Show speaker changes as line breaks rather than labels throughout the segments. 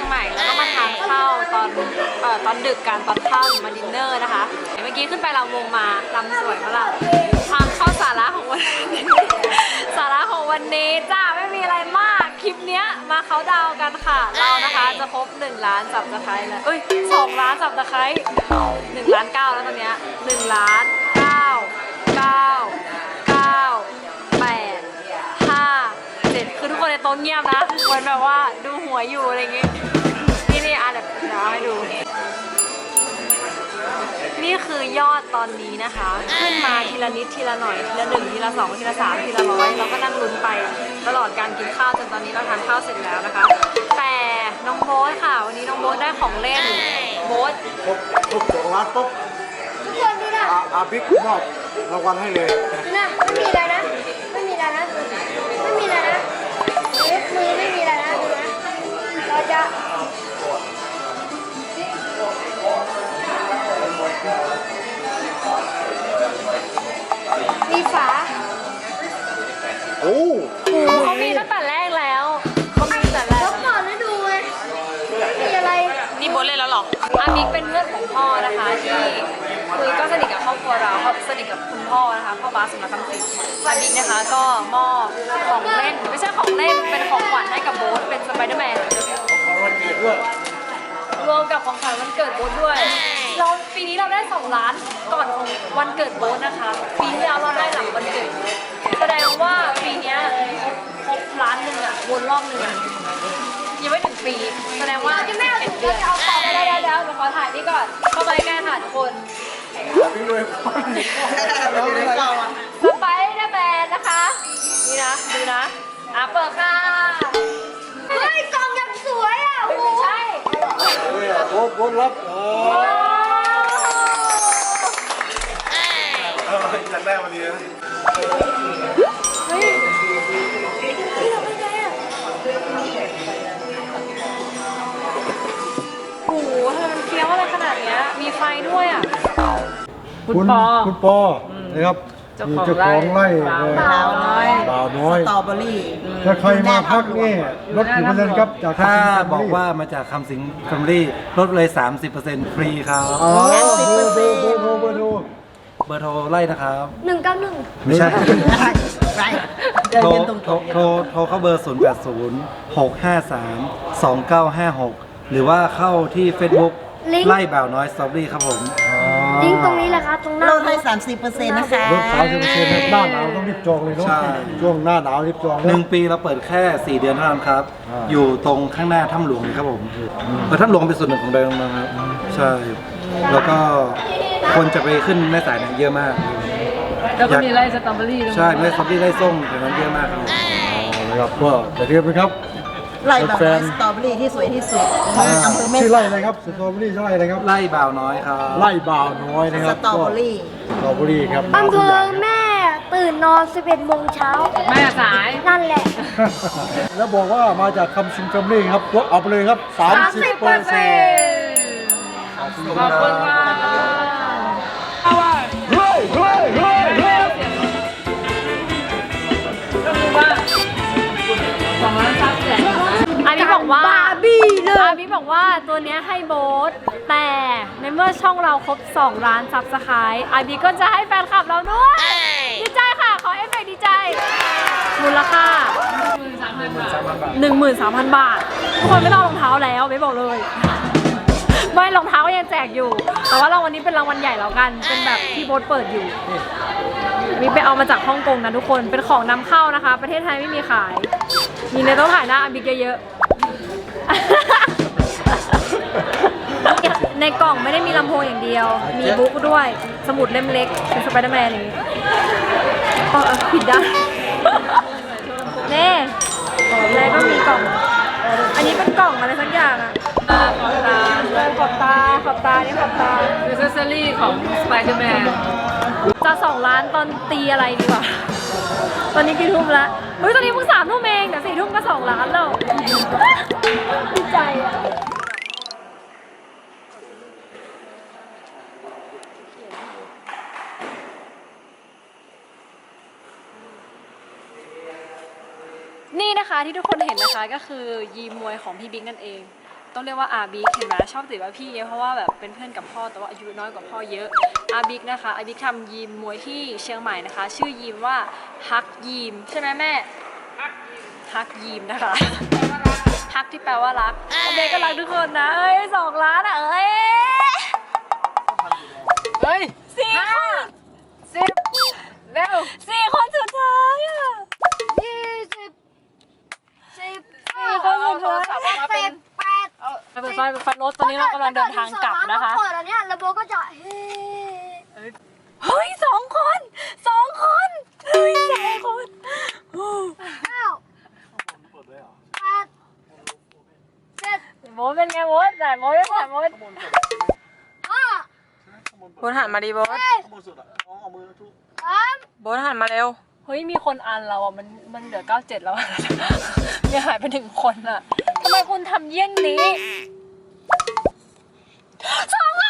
อยู่ที่เชียงใหม่แล้วก็มาทานข้าวตอนเอ่อตอนดึกกันตอนค่ำมาดินเนอร์นะคะ เมื่อกี้ขึ้นไปลำวงมาลำสวยมากล่ะทางเข้าสาระของวันนี้สาระของวันนี้จ้าไม่มีอะไรมากคลิปเนี้ยมาเขาน์ดาวน์กันค่ะ เรานะคะจะครบ1ล้านสับตะไคร้แล้วเอ้ย2ล้านสับตะไคร้1ล้าน9แล้วตอนเนี้ย1ล้าน9 9 9 8 5 7คือทุกคนในโต๊ะเงียบนะเหมือนแบบว่าดูหัวอยู่อะไรอย่างงี้ ให้ดู นี่คือยอดตอนนี้นะคะ ขึ้นมาทีละนิดทีละหน่อยทีละหนึ่งทีละสองทีละสามทีละร้อยเราก็นั่งลุ้นไปตลอดการกินข้าวจนตอนนี้เราทานข้าวเสร็จแล้วนะคะ แต่น้องโบ๊ทค่ะ วันนี้น้องโบ๊ทได้ของเล่นโบ๊ท
ครบครบสองล้านปุ๊บ
ทุกคนดูนะ
อาอาบิ๊กมอบรางวัลให้เลย
ดูนะไม่มีอะไรนะ ไม่มีอะไรนะไม่มีอะไรนะ นี่
โบ๊
ทเล่นแล้วหรอ อามิกเป็นเพื่อนของพ่อนะคะที่คือก็สนิทกับครอบครัวเราเขาสนิทกับคุณพ่อนะคะพ่อบาสสุนทรคำสิงอามิกนะคะก็มอบของเล่นไม่ใช่ของเล่นเป็นของขวัญให้กับโบ๊ทเป็นสไปเดอร์แมน
วันเกิดด้วย
รวมกับของขวัญวันเกิดโบ๊ทด้วย เราปีนี้เราได้2ล้านก่อนของวันเกิดโบ๊ทนะคะปีที่แล้วเราได้หลังวันเกิดโบ๊ทแสดงว่าปีเนี้ยครบครบล้านหนึ่งอะวนรอบหนึ่งอะ ยังไม่ถึงปี แสดงว่า
จะไม่เอา
เอ็
ถุ
ด
ง
เดื
ก็
อน
จะเอาต่อไป
เดี๋ยว
เลย
เดี๋ยวเดี๋ยวหนูขอถ่ายนี่ก่อน เข้าไปใกล้ค่ะทุกคน
บิ๊กเลยแล้วเลย
สไปเดอร์แมนนะคะ นี่นะ ดูนะ อะเปิดค่ะ
เฮ้ยกล่องยังสวยอะโอ้โห
ไม่ใช่
โบ๊ทโบ๊ทรับโอ้
ว้าว
อยากได้วันนี้นะ
เฮ้ยเฮ้ย คุ
ณปอ
คุณปอนะครับ
เจ้า
มี
ของ
เจ้าของไร่
ไร่
เออ
บ่าวน้อย
บ่าวน้อย
สตรอเบอรี่
ถ้าใครมาพักนี่ลดกี่เปอร์เซ็นต์ครับจาก
ถ้า
คำสิง
บอกว่ามาจากคำสิงแฟมิลี่ลดเลย 30%ฟรีครับ
อ๋อเบอร์โทรเบอร์โทรเบอร์โทร
เบอร์โทรไล่นะครับ
หนึ่งเก้าหนึ่ง
ไม่ใช่
ไรเดิน
โทร
เรียนตรง
โทรโทรโทรเข้าเบอร์ 0 8 0 6 5 3 2 9 5 6 หรือว่าเข้าที่ Facebook ไล่บ่าวน้อยสตรอเบอรี่ครับผม
ลิงก์ตรงนี้แหละ ครับตรงห
ๆ
น้า
ลดให้สามสิบเปอร์เซ็นต์นะคะ
ลดสามสิบเปอร์เซ็นต์หน้าหนาวต้องรีบจองเลยเนาะ
ใช่
ช่วงหน้าหนาวรีบจอง
ห
เนาะ
นึ่งปีเราเปิดแค่ 4 เดือนเท่านั้นครับ
อ่า
อยู่ตรงข้างหน้าถ้ำหลวงเลยครับผมเออถ้ำหลวงเป็นส่วนหนึ่งของแดงนะครับ ใช่ แล้วก็คนจะไปขึ้นแม่สายเนี่ยเยอะมาก
แล้วก็มีไร่สตรอเบอรี่ด้วย
ใช่ไล่ซอมบี้ไล่ส้มแถวนั้นเยอะมากครับ
เอาละครับก็จะเรียกไปครับ
ไล่แบบ
แฟน
สตรอเบอรี่ที่สวยที่สุด
อ่า
อำเภอแม่
ชื่อไร่
สาย
อะไรครับสตรอเบอรี่ชื่อไร่อะไรครับ
ไล่บ่าวน้อยครับ
ไร่บ่าวน้อยนะค
ส
รับ
ตรอเบอรี่
สตรอเบอรี่ครับ
อำเภอแม่ตื่นนอน 11โมงเช้า
แม่สาย
นั่นแหละ
แล้วบอกว่ามาจากคำซิงแฟมิลี่ครับลดเอาไปเลยครับ 30เปอร์เซ็นต์
ขอบคุณค่ะ
เเล
ย
อาบิบอกว่าตัวเนี้ยให้โบ๊ทแต่ในเมื่อช่องเราครบ 2 ล้านซับสไครต์อาบิก็จะให้แฟนคลับเราด้วยดีใจค่ะ ขอเอฟเฟกต์ดีใจ มูลค่า 13,000 บาท ทุกคนไม่ต้องรองเท้าแล้วไม่บอกเลย ไม่รองเท้าก็ยังแจกอยู่ แต่ว่ารางวัลนี้เป็นรางวัลใหญ่แล้วกัน เป็นแบบที่โบ๊ทเปิดอยู่ มีไปเอามาจากฮ่องกงนะทุกคน เป็นของนำเข้านะคะ ประเทศไทยไม่มีขาย มีในต้องถ่ายหน้าอาบิกเยอะๆ ในกล่องไม่ได้มีลำโพงอย่างเดียว มีบุ๊กด้วย สมุดเล่มเล็กเป็นสไปเดอร์แมนอย่างนี้อ๋อเออผิดได้านเน่แล้วก็มีกล่อง อันนี้เป็นกล่องอะไรสักอย่างอะ
ตาขอบตา
เออขอบตา ขอบตา นี่ขอบตา
คือเซสซอรี่ของสไปเดอร์แมน
จะสองล้านตอนตีอะไรดีกว่า ตอนนี้กี่ทุ่มแล้วเฮ้ย ตอนนี้เพิ่งสามทุ่มเองเดี๋ยวสี่ทุ่มก็สองล้านแล้ว ที่ทุกคนเห็นนะคะก็คือยีมมวยของพี่บิ๊กนั่นเอง ต้องเรียกว่าอาบิ๊กเห็นไหมชอบติดว่าพี่เยอะเพราะว่าแบบเป็นเพื่อนกับพ่อแต่ว่าอายุน้อยกว่าพ่อเยอะอาบิ๊กนะคะอาบิ๊กทำยิมมวยที่เชียงใหม่นะคะ ชื่อยิมว่าฮักยิมใช่ไหมแม่ฮักยิมนะคะฮักที่แปลว่ารักเด็กก็รักทุกคนนะเอ้ยสองล้านอะเอ้ย
เฮ้ย
สี่คน
สิบเร็ว
สี่คนสุดท้ายอะ
ยี่สิบสิบ
สี่คนสุดท้าย
สิบแปด
ไป เปิดไฟเปิดไฟรถตอนนี้เรากำลังเดินทางกลับนะคะ
เปิดอันเนี้ยแล้วโบก็จะเฮ้
เฮ้ยสองคนสองคนเฮ้ยสองคนโอ้
เก้าแปดเจ็ด
โบทเป็นไงโบทแต่โบทไม่ถ่ายโบท
ห้า
โบนหันมาดิโบน
สี่สาม
โบนหันมาเร็ว
เฮ้ยมีคนอันเราอะมันมันเหลือเก้าเจ็ดแล้วอะยังหายไปหนึ่งคนอะทำ ไมคุณทำเยี่ยงนี้สองอะ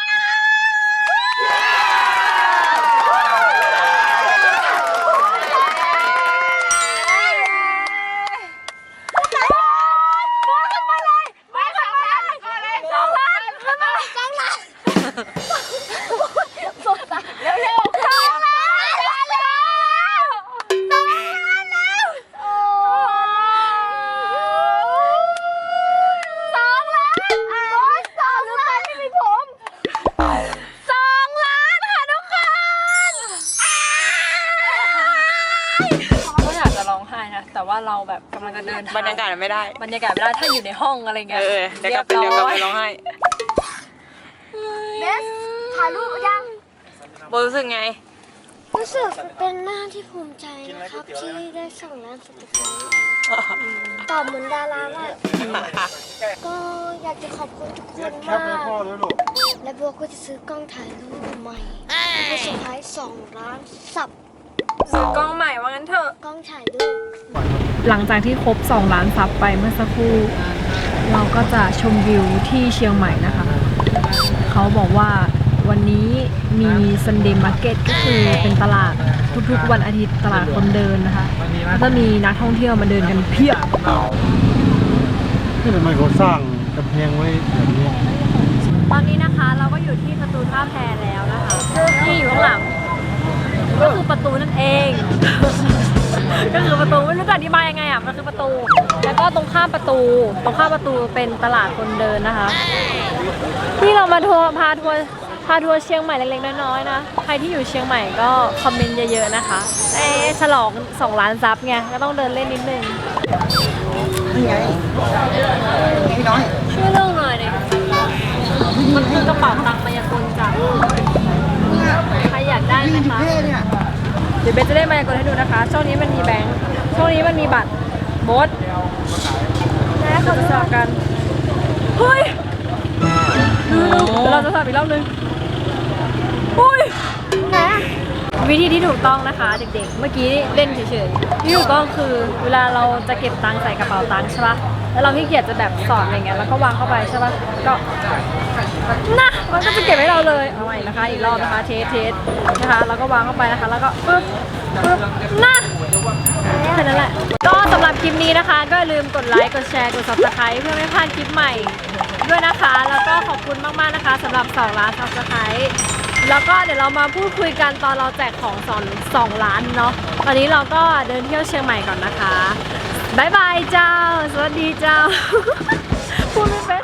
แต่ว่าเราแบบกำลังจะเดินทง
บรรยากาศไม่ได้
บรรยากาศไม่ได้ถ้าอยู่ในห้องอะไร
เอ
เงี้ย
อเดี๋ยวกลับไปเดี๋ยวกลับไปร้องไห้
เบสถ่ายรูปยัง
โบรู้สึกไง
รู้สึกเป็นหน้าที่ภูมิใจนะครับที่ได้สองล้านสับสไครต์ตอบเหมือนดาราว่าก็อยากจะขอบคุณทุกคน
แค
มา
ปให้พ่อกด้วยลูก
และบัวก็จะซื้อกล้องถ่ายรูปใหม่เพื่อเซอร์ไพรส์สองล้านสับ
ซื้อกล้องใหม่ว่างั้นเถอะ
กล้องถ่ายรูป
หลังจากที่ครบ 2 ล้านซับไปเมื่อสักครู่ เราก็จะชมวิวที่เชียงใหม่นะคะ เขาบอกว่าวันนี้มี Sunday Market ก็คือเป็นตลาดทุกๆ วันอาทิตย์ตลาดคนเดินนะคะแล้วก็มีนักท่องเที่ยวมาเดินกันเพียบ
นี่ทำไมเขาสร้างกำแพงไว้แบบนี้
ตอนนี้นะคะเราก็อยู่ที่ประตูท่าแพแล้ว ก็คือประตูนั่นเอง ก็คือประตูไม่รู้จะอธิบายยังไงอะมันคือประตู แล้วก็ตรงข้ามประตู ตรงข้ามประตูเป็นตลาดคนเดินนะคะที่เรามาทัวร์พาทัวร์พาทัวร์เชียงใหม่เล็กๆน้อยๆนะ ใครที่อยู่เชียงใหม่ก็คอมเมนต์เยอะๆนะคะ เอ๊ะฉลอง2ล้านซับไงก็ต้องเดินเล่นนิดนึง
นี่ไงพี่น้อย
ช่วยเรื่องหน่อยดิมันคือกระเป๋าตังค์มายากลจ้ะใคร อยากได้ไหมคะ
เท่เนี่ย
เดี๋ยวเบสจะได้มายากลให้ดูนะคะ ช่วงนี้มันมีแบงค์ช่วงนี้มันมีบัตรโบสแล้วเขาจะสลับกันเฮ้ยดูๆเดี๋ยวเราจะสลับอีกรอบนึงเฮ้ยวิธีที่ถูกต้องนะคะเด็กๆ เมื่อกี้เล่นเฉยๆที่ถูกต้องคือเวลาเราจะเก็บตังค์ใส่กระเป๋าตังค์ใช่ปะแล้วเราขี้เกียจจะแบบสอดอะไรเงี้ยแล้วก็วางเข้าไปใช่ปะก็ นะมันก็จะเก็บให้เราเลยเอาใหม่นะคะ อีกรอบนะคะ เทสเทสนะคะ แล้วก็วางเข้าไปนะคะ แล้วก็ปึ๊บปึ๊บนะแค่นั้นแหละ ก็สำหรับคลิปนี้นะคะ ก็อย่าลืมกดไลค์ กดแชร์ กด subscribe เพื่อไม่พลาดคลิปใหม่ด้วยนะคะ แล้วก็ขอบคุณมากๆนะคะสำหรับ2ล้าน subscribe แล้วก็เดี๋ยวเรามาพูดคุยกันตอนเราแจกของสองสองล้านเนาะ ตอนนี้เราก็เดินเที่ยวเชียงใหม่ก่อนนะคะบายบายเจ้า สวัสดีเจ้า พูดไม่เป็น